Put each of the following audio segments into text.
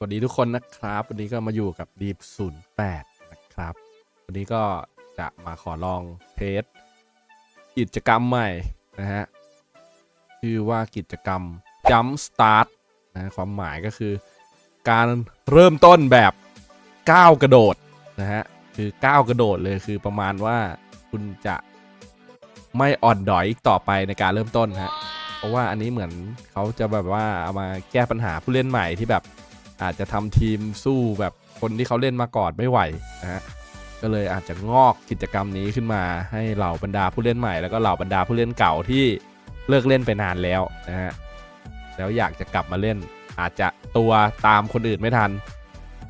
สวัสดีทุกคนนะครับ วันนี้ก็มาอยู่กับ Deep 08นะครับ วันนี้ก็จะมาขอลองเทสกิจกรรมใหม่นะฮะชื่อว่ากิจกรรม Jump Start นะความหมายก็คือ การเริ่มต้นแบบก้าวกระโดดนะฮะคือก้าวกระโดดเลยคือประมาณว่าคุณจะไม่อ่อนดอยอีกต่อไปในการเริ่มต้นฮะเพราะว่าอันนี้เหมือนเขาจะแบบว่าเอามาแก้ปัญหาผู้เล่นใหม่ที่แบบ อาจจะทำทีมสู้แบบคนที่เขาเล่นมาก่อนไม่ไหวนะฮะก็เลยอาจจะงอกกิจกรรมนี้ขึ้นมาให้เหล่าบรรดาผู้เล่นใหม่แล้วก็เหล่าบรรดาผู้เล่นเก่าที่เลิกเล่นไปนานแล้วนะฮะแล้วอยากจะกลับมาเล่น อาจจะตัวตามคนอื่นไม่ทัน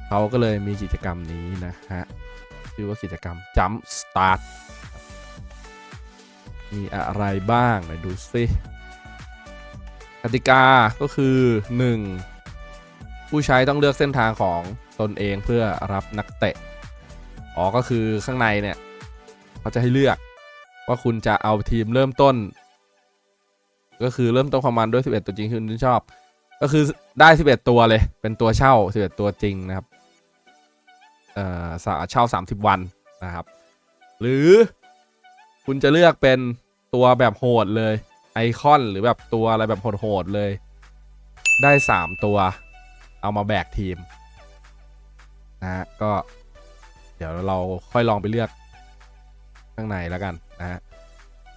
เขาก็เลยมีกิจกรรมนี้นะฮะชื่อว่ากิจกรรม Jump Start มีอะไรบ้างไหนดูซิกติกาก็คือ 1. ผู้ใช้ต้องเลือกเส้นทางของตนเองเพื่อรับนักเตะ อ๋อ ก็คือข้างในเนี่ยเขาจะให้เลือกว่าคุณจะเอาทีมเริ่มต้น ก็คือเริ่มต้นความมันด้วย 11 ตัวจริงที่คุณชอบ ก็คือได้ 11 ตัวเลย เป็นตัวเช่า 11 ตัวจริงนะครับ เอ่อสาเช่า 30 วันนะครับ หรือคุณจะเลือกเป็นตัวแบบโหดเลยไอคอนหรือแบบตัวอะไรแบบโหดๆเลย ได้ 3 ตัว เอามาแบกทีมนะฮะก็เดี๋ยวเราค่อยลองไปเลือกข้างในแล้วกันนะฮะ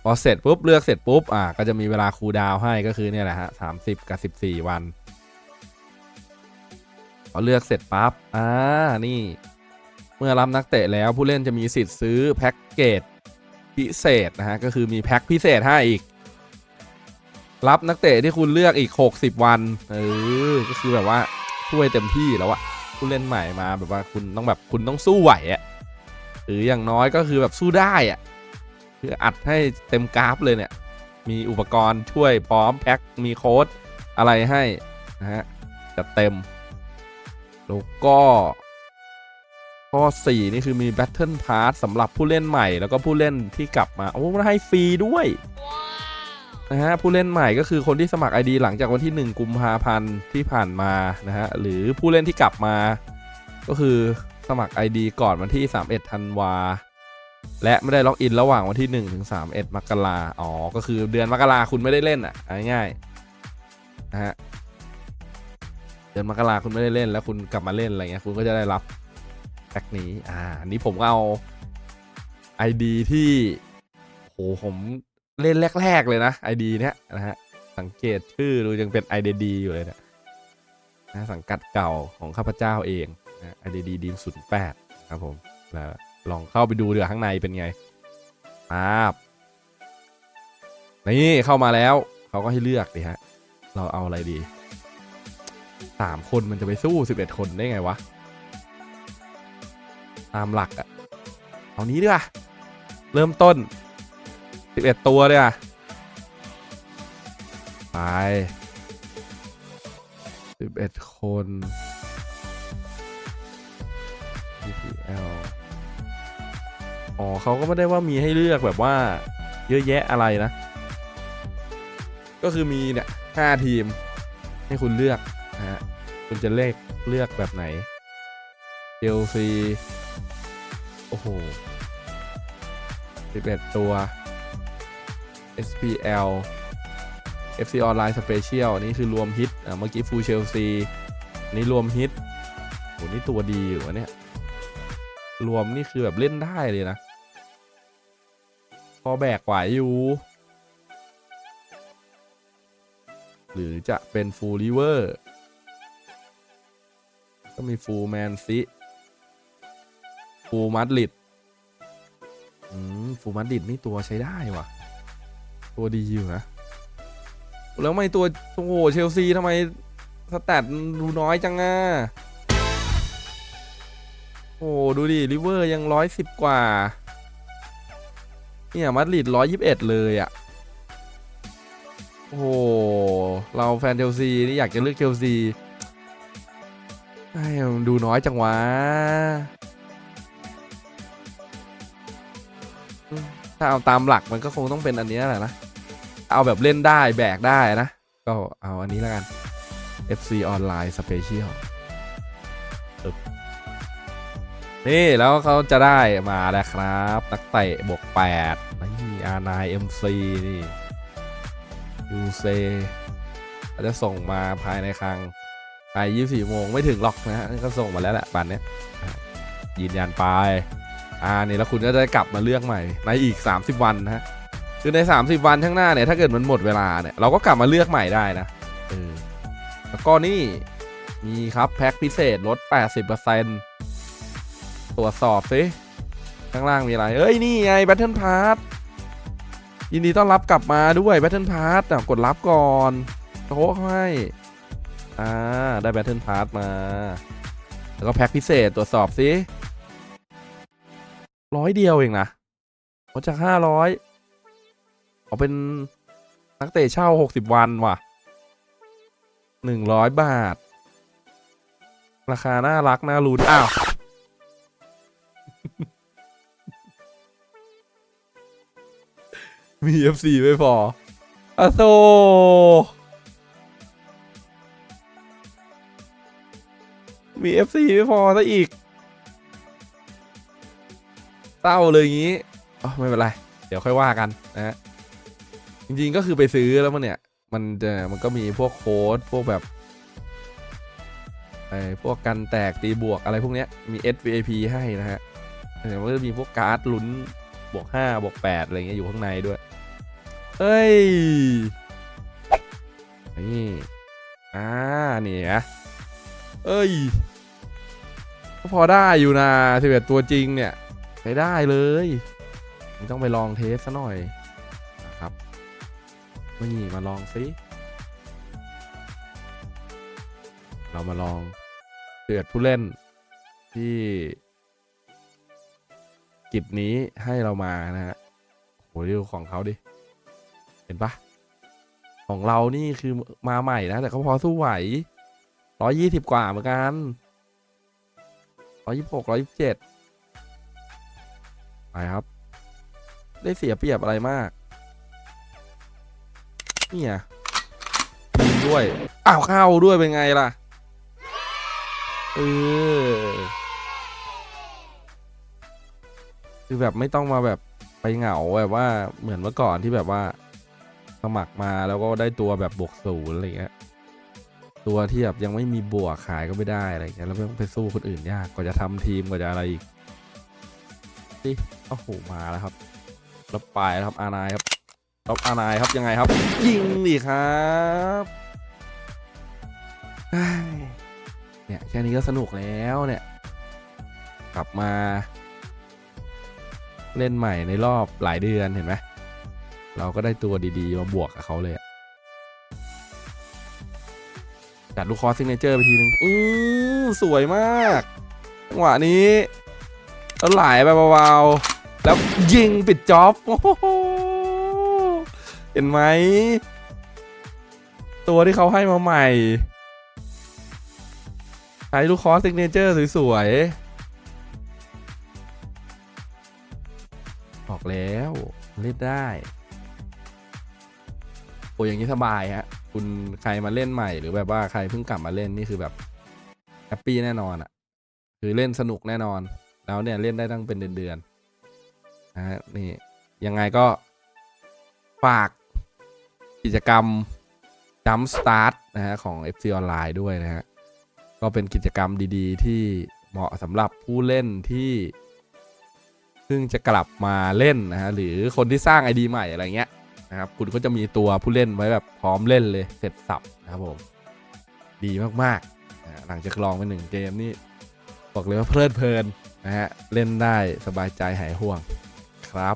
พอเสร็จปุ๊บเลือกเสร็จปุ๊บอ่าก็จะมีเวลาคูลดาวให้ก็คือเนี่ยแหละฮะสามสิบกับสิบสี่วันพอเลือกเสร็จปั๊บอ่านี่ เมื่อรับนักเตะแล้วผู้เล่นจะมีสิทธิ์ซื้อแพ็กเกจพิเศษนะฮะก็คือมีแพ็กพิเศษให้อีก รับนักเตะที่คุณเลือกอีก 60 วัน เออ ก็คือแบบว่าช่วยเต็มที่แล้วอะผู้เล่นใหม่มาแบบว่าคุณต้องแบบคุณต้องสู้ไหวอะหรืออย่างน้อยก็คือแบบสู้ได้อะคืออัดให้เต็มกราฟเลยเนี่ย มีอุปกรณ์ช่วยพร้อมแพ็ค มีโค้ดอะไรให้นะฮะจัดเต็ม แล้วก็ข้อ 4 นี่คือมี Battle Pass สำหรับผู้เล่นใหม่ แล้วก็ผู้เล่นที่กลับมา โอ้ให้ฟรีด้วย นะฮะผู้เล่นใหม่ก็คือคนที่สมัคร ID หลังจากวันที่ 1 กุมภาพันธ์ที่ผ่านมานะฮะหรือผู้เล่นที่กลับมา ก็คือสมัคร ID ก่อนวันที่ 31ธันวาและไม่ได้ล็อกอินระหว่างวันที่ 1 ถึง 31 มกราอ๋อ ก็คือเดือนมกราคุณไม่ได้เล่นอะง่ายๆนะฮะเดือนมกราคุณไม่ได้เล่น แล้วคุณกลับมาเล่นอะไรเงี้ยคุณก็จะได้รับแพ็กนี้ อ่าอันนี้ผมก็เอา ID ที่โหผม เล่นแรก ๆ เลยนะ ID เนี้ยนะฮะ สังเกตชื่อดูยังเป็น IDD อยู่เลยเนี่ยนะสังกัดเก่าของข้าพเจ้าเองนะ IDD ดีมศูนย์แปดครับผมแล้วลองเข้าไปดูเดี๋ยวข้างในเป็นไงครับนี่เข้ามาแล้วเขาก็ให้เลือกดิฮะ เราเอาอะไรดีสามคนมันจะไปสู้สิบเอ็ดคนได้ไงวะ ตามหลักอะเอานี้ดีกว่าเริ่มต้น สิบเอ็ดตัวเลยอะไปสิบเอ็ดคน DPL อ๋อเขาก็ไม่ได้ว่ามีให้เลือกแบบว่า เยอะแยะอะไรนะ ก็คือมีเนี่ยห้าทีม ให้คุณเลือกนะฮะคุณจะเลขเลือกแบบไหน Chelsea โอ้โห11 ตัว SPL FC Online Special นี่คือรวมฮิตอะเมื่อกี้ฟูเชลซีนี่รวมฮิตโหนี่ตัวดีอยู่วะเนี่ย รวมนี่คือแบบเล่นได้เลยนะ พอแบกไหวอยู่ หรือจะเป็นฟูลิเวอร์ก็มีฟูลแมนซิฟูลมาดริด อืม ฟูลมาดริดนี่ตัวใช้ได้ว่ะ ตัวดีอยู่นะ แล้วทำไม่ตัวโอ้โหเชลซีทำไมสแตทดูน้อยจังอะโอ้ดูดิริเวอร์ยังร้อยสิบกว่า เนี่ยมาดริดร้อยยิบเอ็ดเลยอะ โอ้โห เราแฟนเชลซีนี่อยากจะเลือกเชลซีไอ้ดูน้อยจังวะ ถ้าเอาตามหลักมันก็คงต้องเป็นอันนี้แหละนะ เอาแบบเล่นได้แบกได้นะ ก็เอาอันนี้แล้วกัน FC Online Special นี่แล้วเขาจะได้มาแล้วครับ นักเตะบวกแปดนี่อาร์ไนเอ็มซีนี่ยูเซเขาจะส่งมาภายในครั้งภาย24โมงไม่ถึงหรอกนะก็ส่งมาแล้วแหละปันเนี้ยยืนยันไป อ่านี่แล้วคุณก็จะได้กลับมาเลือกใหม่ในอีก 30 วันนะฮะคือใน 30 วันข้างหน้าเนี่ยถ้าเกิดมันหมดเวลาเนี่ยเราก็กลับมาเลือกใหม่ได้นะเออแล้วก็นี่มีครับแพ็คพิเศษลด 80%ตรวจสอบสิข้างล่างมีอะไร เอ้ย นี่ไง Battle Pass ยินดีต้อนรับกลับมาด้วย Battle Pass อะกดรับก่อนโต๊ะให้ อ่า ได้ Battle Pass มา แล้วก็แพ็คพิเศษตรวจสอบสิ ร้อยเดียวเองนะเขาจากห้าร้อยเอาเป็นนักเตะเช่าหกสิบวันว่ะหนึ่งร้อยบาท ราคาน่ารักน่ารุ้นอ้าวมี FC ไม่พออะโซมี FC ไม่พอซะอีก เศร้าเลยอย่างนี้อ๋อไม่เป็นไร เดี๋ยวค่อยว่ากันนะฮะจริงๆก็คือไปซื้อแล้วมันเนี่ย มันจะมันก็มีพวกโค้ดพวกแบบไอ้พวกกันแตกตีบวกอะไรพวกเนี้ยมี SVIP ให้นะฮะเดี๋ยวมันก็จะมีพวกการ์ดลุ้นบวก5บวก8อะไรเงี้ยอยู่ข้างในด้วยเอ้ย นี่ อ่า นี่นะเอ้ย ก็พอได้อยู่นะสิบเอ็ดตัวจริงเนี่ย ใช้ได้เลยไม่ต้องไปลองเทสซะหน่อยนะครับนี่มาลองซิเรามาลองเดือดผู้เล่นที่กิจนี้ให้เรามานะฮะโหดูของเขาดิ เห็นปะของเรานี่คือมาใหม่นะ แต่เขาพอสู้ไหวร้อยยี่สิบกว่าเหมือนกันร้อยยี่สิบหกร้อยยี่สิบเจ็ด ไปครับ ได้เสียเปรียบอะไรมาก เนี่ยยิงด้วยอ้าวเข้าด้วยเป็นไงล่ะ เออ คือแบบไม่ต้องมาแบบไปเหงาแบบว่าเหมือนเมื่อก่อนที่แบบว่า สมัครมาแล้วก็ได้ตัวแบบบวกศูนย์อะไรเงี้ย ตัวที่แบบยังไม่มีบวกขายก็ไม่ได้อะไรเงี้ยแล้วต้องไปสู้คนอื่นยากกว่าจะทำทีมกว่าจะอะไรอีก นี่โอ้โหมาแล้วครับแล้วไปล้วครับอานายครับแล้วอานายครับยังไงครับ ยิงดิครับเนี่ยแค่นี้ก็สนุกแล้วเนี่ย กลับมา เล่นใหม่ในรอบหลายเดือนเห็นไหมเราก็ได้ตัวดีๆ มาบวกกับเขาเลยจัดลูกคอซิงเนเจอร์ไปทีนึง อือสวยมากจังหวะนี้ แล้วไหลไปเบาๆแล้วยิงปิดจ็อบเห็นไหม ตัวที่เขาให้มาใหม่ใช้ลูกคอสิกเนเจอร์สวยๆบอกแล้วเล่นได้ โอ้ยอย่างนี้สบายฮะ คุณใครมาเล่นใหม่หรือแบบว่าใครเพิ่งกลับมาเล่นนี่คือแบบแฮปปี้แน่นอนอะ่ะ คือเล่นสนุกแน่นอน แล้วเนี่ยเล่นได้ตั้งเป็นเดือนๆนะฮะนี่ยังไงก็ฝากกิจกรรม Jump Start นะฮะของ FC Online ด้วยนะฮะ ก็เป็นกิจกรรมดีๆ ที่เหมาะสำหรับผู้เล่นที่เพิ่งจะกลับมาเล่นนะฮะ หรือคนที่สร้าง ID ใหม่อะไรเงี้ยนะครับ คุณก็จะมีตัวผู้เล่นไว้แบบพร้อมเล่นเลยเสร็จสับนะครับผม ดีมากๆ หลังจากลองไปหนึ่งเกมนี่ บอกเลยว่าเพลิดเพลิน นะฮะ เล่นได้สบายใจหายห่วงครับ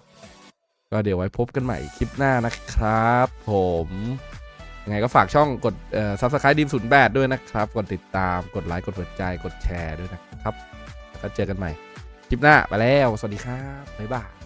ก็เดี๋ยวไว้พบกันใหม่คลิปหน้านะครับ ผมยังไงก็ฝากช่องกดเอ่อซับสไครต์ดีมศูนย์แปดด้วยนะครับ กดติดตามกดไลค์กดหัวใจกดแชร์ด้วยนะครับ แล้วก็เจอกันใหม่ คลิปหน้าไปแล้ว สวัสดีครับ บ๊ายบาย